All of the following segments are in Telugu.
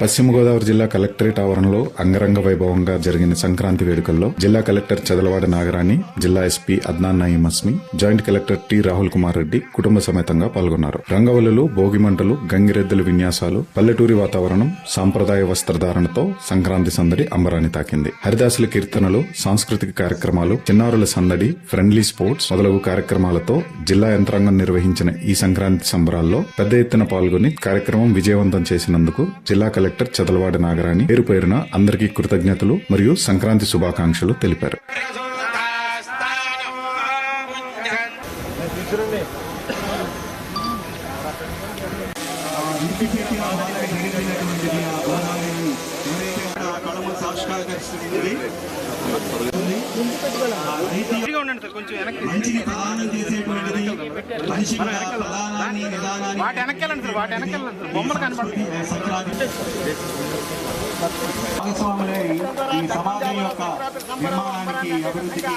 పశ్చిమ గోదావరి జిల్లా కలెక్టరేట్ ఆవరణలో అంగరంగ వైభవంగా జరిగిన సంక్రాంతి వేడుకల్లో జిల్లా కలెక్టర్ చదలవాడి నాగరాణి జిల్లా SP Adnan Nayeem Asmi joint collector T Rahul Kumar Reddy కుటుంబ సమేతంగా పాల్గొన్నారు. రంగవల్లులు భోగిమంటలు గంగిరెద్దుల విన్యాసాలు పల్లెటూరి వాతావరణం సాంప్రదాయ వస్త్రధారణతో సంక్రాంతి సందడి అంబరాన్ని తాకింది. హరిదాసుల కీర్తనలు సాంస్కృతిక కార్యక్రమాలు చిన్నారుల సందడి ఫ్రెండ్లీ స్పోర్ట్స్ మొదలగు కార్యక్రమాలతో జిల్లా యంత్రాంగం నిర్వహించిన ఈ సంక్రాంతి సంబరాల్లో పెద్ద ఎత్తున పాల్గొని కార్యక్రమం విజయవంతం చేసినందుకు జిల్లా కలెక్టర్ చదలవాడి నాగరాణి పేరు పేరున అందరికీ కృతజ్ఞతలు మరియు సంక్రాంతి శుభాకాంక్షలు తెలిపారు. మంచికి ప్రదానం చేసేటువంటిది మనిషికి ప్రధానాన్ని విధానాన్ని వాటి వెనక్కెళ్ళండి సార్ వాటి వెనక్కెళ్ళండి సార్ బొమ్మలు కనపడుతుంది సంక్రాంతి భాగస్వాములై ఈ సమాజం యొక్క నిర్మాణానికి అభివృద్ధికి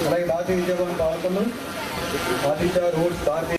అలాగే భారతీయ విద్యాభవన్ పాలకులు భారతీయ రోడ్స్ భారతీయ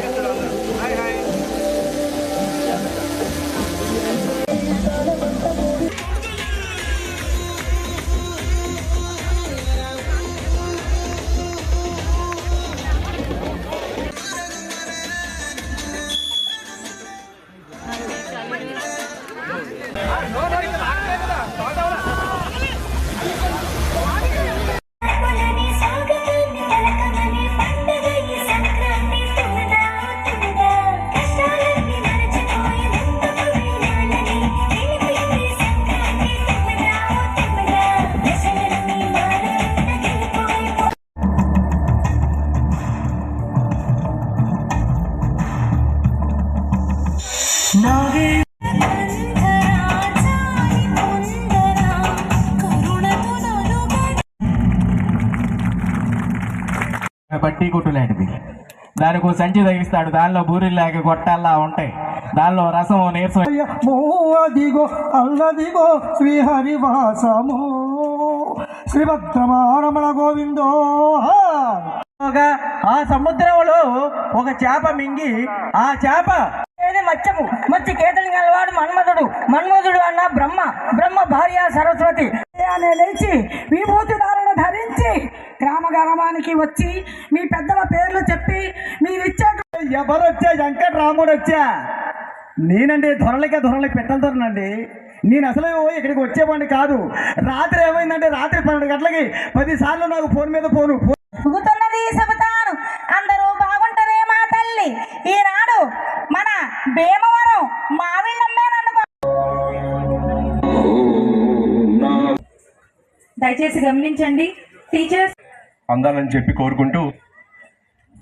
బట్టి కొట్టు లాంటిది. దానికి సంచి తగిలిస్తాడు దానిలో బూరెలు లేక గొట్టాల్లా ఉంటాయి. దానిలో రసం నీరసం అదిగో అల్లదిగో శ్రీహరివాసము. శ్రీభద్రమారమణ గోవిందో ఆ సముద్రంలో ఒక చేప మింగి ఆ చేప మత్స్యము? మత్స్య కేతలి గలవాడు మన్మధుడు. మన్మధుడు అన్న బ్రహ్మ. బ్రహ్మ భార్య సరస్వతి. అనే లేచి విభూతి ధారణ ధరించి గ్రామ గ్రామానికి వచ్చి మీ పెద్దల పేర్లు చెప్పి మీరు ఇచ్చే ఎవరు వచ్చా వెంకటరాముడు వచ్చా నేనండి దొరలకే దొరలకి పెట్టాలండి నేను అసలు ఇక్కడికి వచ్చేవాడిని కాదు. రాత్రి ఏమైందంటే రాత్రి పన్నెండు గంటలకి పది సార్లు నాకు ఫోన్ మీద ఫోను. ఊగుతున్నది చెబుతాను. అందరూ బాగుంటారే మా తల్లి. ఈనాడు మన భీమవరం మావిళ్ళమ్మేనన్న దయచేసి గమనించండి. టీచర్స్ అందాలని చెప్పి కోరుకుంటూ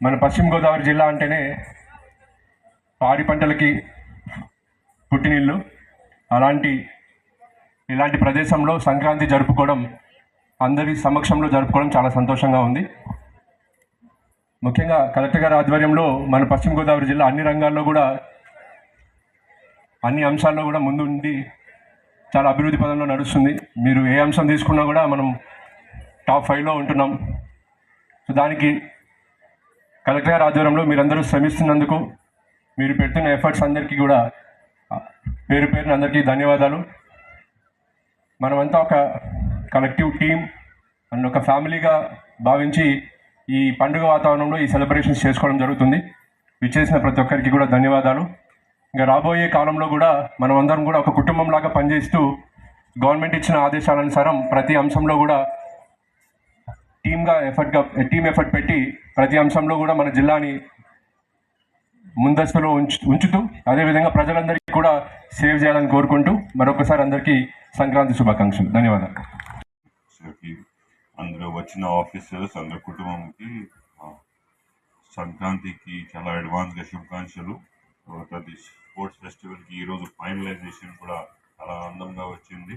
మన పశ్చిమ గోదావరి జిల్లా అంటేనే పాడి పంటలకి పుట్టినీళ్ళు అలాంటి ఇలాంటి ప్రదేశంలో సంక్రాంతి జరుపుకోవడం అందరి సమక్షంలో జరుపుకోవడం చాలా సంతోషంగా ఉంది. ముఖ్యంగా కలెక్టర్ గారి ఆధ్వర్యంలో మన పశ్చిమ గోదావరి జిల్లా అన్ని రంగాల్లో కూడా అన్ని అంశాల్లో కూడా ముందు ఉండి చాలా అభివృద్ధి పదంలో నడుస్తుంది. మీరు ఏ అంశం తీసుకున్నా కూడా మనం టాప్ ఫైవ్లో ఉంటున్నాం. దానికి కలెక్టర్ గారి ఆధ్వర్యంలో మీరందరూ శ్రమిస్తున్నందుకు మీరు పెడుతున్న ఎఫర్ట్స్ అందరికీ కూడా పేరు పేరున అందరికీ ధన్యవాదాలు. మనమంతా ఒక కలెక్టివ్ టీం అండ్ ఒక ఫ్యామిలీగా భావించి ఈ పండుగ వాతావరణంలో ఈ సెలబ్రేషన్స్ చేసుకోవడం జరుగుతుంది. విచ్చేసిన ప్రతి ఒక్కరికి కూడా ధన్యవాదాలు. ఇంకా రాబోయే కాలంలో కూడా మనం అందరం కూడా ఒక కుటుంబంలాగా పనిచేస్తూ గవర్నమెంట్ ఇచ్చిన ఆదేశాలనుసారం ప్రతి అంశంలో కూడా టీమ్గా ఎఫర్ట్గా టీమ్ ఎఫర్ట్ పెట్టి ప్రతి అంశంలో కూడా మన జిల్లాని ముందస్తులో ఉంచు ఉంచుతూ అదేవిధంగా ప్రజలందరికీ కూడా సేవ్ చేయాలని కోరుకుంటూ మరొకసారి అందరికీ సంక్రాంతి శుభాకాంక్షలు. ధన్యవాదాలు. అందులో అందరూ వచ్చిన ఆఫీసర్స్ అందరి కుటుంబంకి సంక్రాంతికి చాలా అడ్వాన్స్గా శుభాకాంక్షలు. తర్వాత స్పోర్ట్స్ ఫెస్టివల్కి ఈరోజు ఫైనలైజేషన్ కూడా చాలా ఆనందంగా వచ్చింది.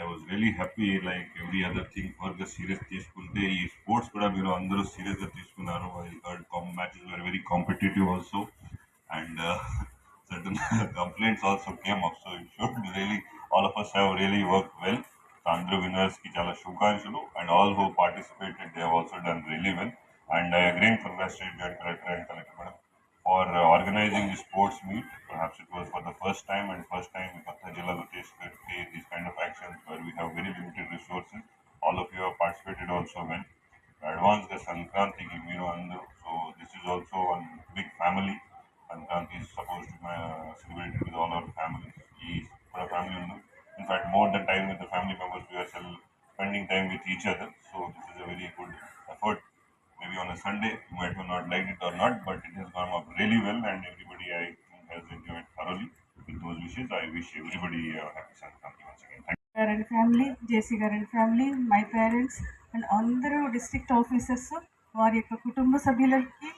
I was really happy like every other thing work serious తీసుకుంటే ఈ స్పోర్ట్స్ కూడా మీరు అందరూ సీరియస్గా తీసుకున్నారు I heard matches were very competitive also and certain complaints also came up so it showed really all of us have really worked well so అందరూ winners కి చాలా శుభాకాంక్షలు and all who participated they have also done really well and I again congratulate joint collector and collector madam for uh, organizing the sports meet. Perhaps it was for the first time and first time Katha Jala Bhateshkar played these kind of actions where we have very limited resources. All of you have participated also well. Advance the Sankranti Gimiro So this is also a big family. Sankranti is supposed to be uh, celebrated with all our families. He is for a family In fact, more than time with the family members, we are still spending time with each other. So this is a very good maybe on a Sunday you might not like it or not but it has gone up really well and everybody I has enjoyed thoroughly with those wishes I happy everybody happy Sankranti once again గారి ఫ్యామిలీ జేసీ గారి ఫ్యామిలీ మై పేరెంట్స్ అండ్ అందరూ డిస్ట్రిక్ట్ ఆఫీసర్స్ వారి యొక్క కుటుంబ సభ్యులకి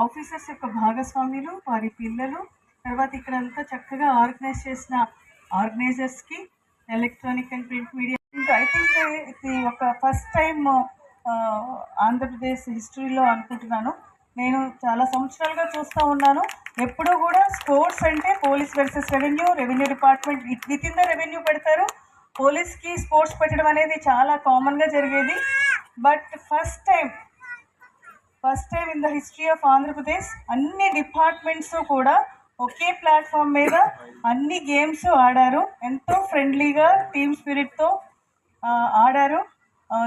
ఆఫీసర్స్ యొక్క భాగస్వాములు వారి పిల్లలు తర్వాత ఇక్కడంతా చక్కగా ఆర్గనైజ్ చేసిన ఆర్గనైజర్స్కి electronic and print media I think ఇది ఒక ఫస్ట్ టైం ఆంధ్రప్రదేశ్ హిస్టరీలో అనుకుంటున్నాను. నేను చాలా సంవత్సరాలుగా చూస్తూ ఉన్నాను. ఎప్పుడూ కూడా స్పోర్ట్స్ అంటే police versus revenue revenue department with in the revenue పెడతారు. పోలీస్కి స్పోర్ట్స్ పెట్టడం అనేది చాలా కామన్గా జరిగేది. But first time first time in the history of Andhra Pradesh అన్ని డిపార్ట్మెంట్స్ కూడా ఒకే ప్లాట్ఫామ్ మీద అన్ని గేమ్స్ ఆడారు. ఎంతో ఫ్రెండ్లీగా టీమ్ స్పిరిట్తో ఆడారు.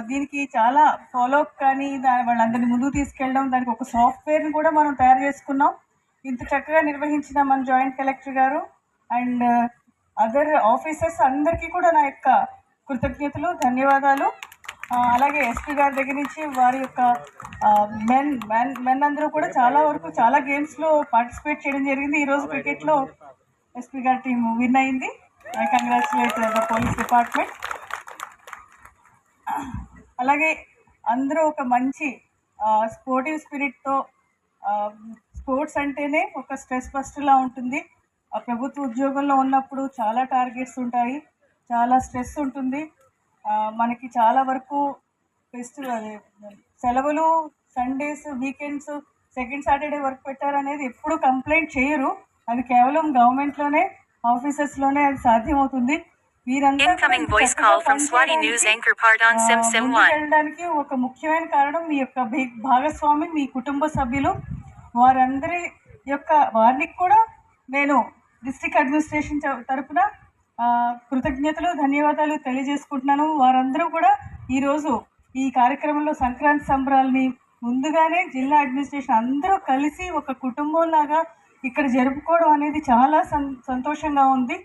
దీనికి చాలా ఫాలోఅప్ కానీ దాని వాళ్ళందరినీ ముందుకు తీసుకెళ్ళడం దానికి ఒక సాఫ్ట్వేర్ని కూడా మనం తయారు చేసుకున్నాం. ఇంత చక్కగా నిర్వహించిన మన joint collector garu and other officers అందరికీ కూడా నా యొక్క కృతజ్ఞతలు ధన్యవాదాలు. అలాగే ఎస్పీ గారి దగ్గర నుంచి వారి యొక్క మెన్ మెన్ మెన్ అందరూ కూడా చాలా వరకు చాలా గేమ్స్లో పార్టిసిపేట్ చేయడం జరిగింది. ఈరోజు క్రికెట్లో ఎస్పీ గారి టీం విన్ అయింది. I congratulate the police department అలాగే అందరూ ఒక మంచి స్పోర్టివ్ స్పిరిట్తో స్పోర్ట్స్ అంటేనే ఒక స్ట్రెస్ ఫస్ట్లా ఉంటుంది. ఆ ప్రభుత్వ ఉద్యోగంలో ఉన్నప్పుడు చాలా టార్గెట్స్ ఉంటాయి. చాలా స్ట్రెస్ ఉంటుంది. మనకి చాలా వరకు ఫెస్టివల్ సెలవులు Sundays weekends second Saturday work పెట్టారనేది ఎప్పుడు కంప్లైంట్ చేయరు. అది కేవలం గవర్నమెంట్లోనే ఆఫీసెస్లోనే అది సాధ్యమవుతుంది. వీరంతా Incoming voice call from Swati News anchor Pardon Sim Sim 1. వెళ్ళడానికి ఒక ముఖ్యమైన కారణం మీ యొక్క భాగస్వామి మీ కుటుంబ సభ్యులు వారందరి యొక్క వారికి కూడా నేను డిస్ట్రిక్ట్ అడ్మినిస్ట్రేషన్ ఆ, కృతజ్ఞతలు ధన్యవాదాలు తెలియజేసుకుంటున్నాను వారందరూ కూడా ఈరోజు ఈ కార్యక్రమంలో సంక్రాంతి సంబరాల్ని ముందుగానే జిల్లా అడ్మినిస్ట్రేషన్ అందరూ కలిసి ఒక కుటుంబంలాగా ఇక్కడ జరుపుకోవడం అనేది చాలా సంతోషంగా ఉంది